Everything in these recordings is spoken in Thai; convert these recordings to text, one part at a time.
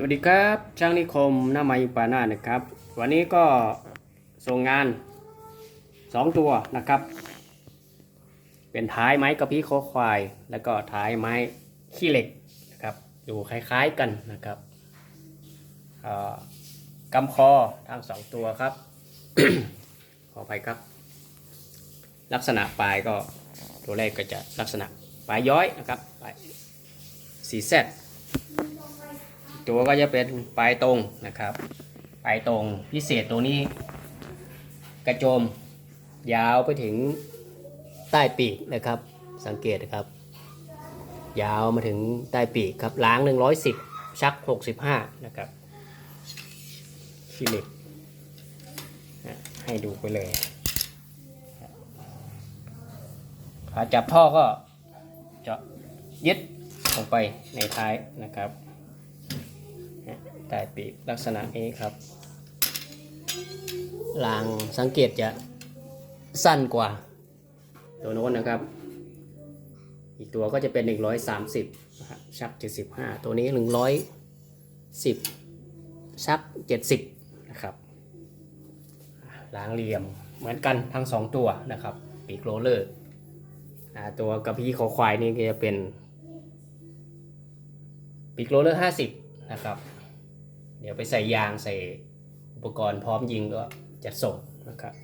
สวัสดีครับช่างนิคมหน้าไม้ปานานะครับ วันนี้ก็ส่งงาน 2 ตัวนะครับ เป็นท้ายไม้กระพี้โคควาย แล้วก็ท้ายไม้ขี้เหล็กนะครับดูคล้ายๆกันนะครับกำคอทั้งสองตัวครับ ขออภัยครับ ลักษณะปลายก็ตัวแรกก็จะลักษณะปลายย้อยนะครับปลายสีแซด ตัวก็จะเป็นปลายตรงนะครับ ปลายตรงพิเศษตัวนี้ กระโจมยาวไปถึงใต้ปีกนะครับ สังเกตนะครับ ยาวมาถึงใต้ปีกครับล้าง 110 ชัก 65 นะครับขี้เหล็กอะให้ดูไปเลยขาจับท่อก็จะยึดลงไปในท้ายนะครับ ใต้ปีกลักษณะนี้ครับลางสังเกตจะสั้นกว่า ตัวโน้นนะครับ อีกตัวก็จะเป็น 130นะครับชัก 75 ตัวนี้ 110 ชัก 70 นะครับลางเหลี่ยมเหมือนกันทั้ง 2 ตัวนะครับ ปีกโรเลอร์ตัวกระพี้คอควายนี่ก็จะเป็นปีกโรเลอร์ 50 นะครับ เดี๋ยวไปใส่ยางใส่อุปกรณ์พร้อมยิงก็จะส่งนะครับ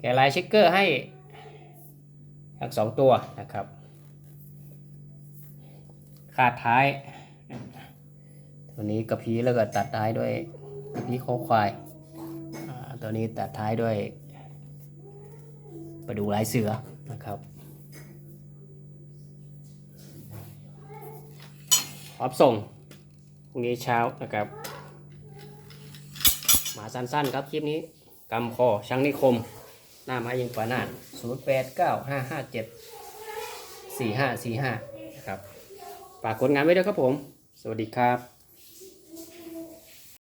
แกลายเช็คเกอร์ให้ทั้งสองตัวนะครับคาดท้าย ตัวนี้กระพี้แล้วก็ตัดท้ายด้วยกระพี้โคควาย ตัวนี้ตัดท้ายด้วยประดูลายเสือนะครับพร้อมส่งพรุ่งนี้เช้านะครับ มาสั้นๆ ครับคลิปนี้กำคอช่างนิคม หน้าไม้ยิงปานาด0 8 9 5 5 7 4 5 4 5นะครับฝากกดงานไว้ด้วยครับผม สวัสดีครับ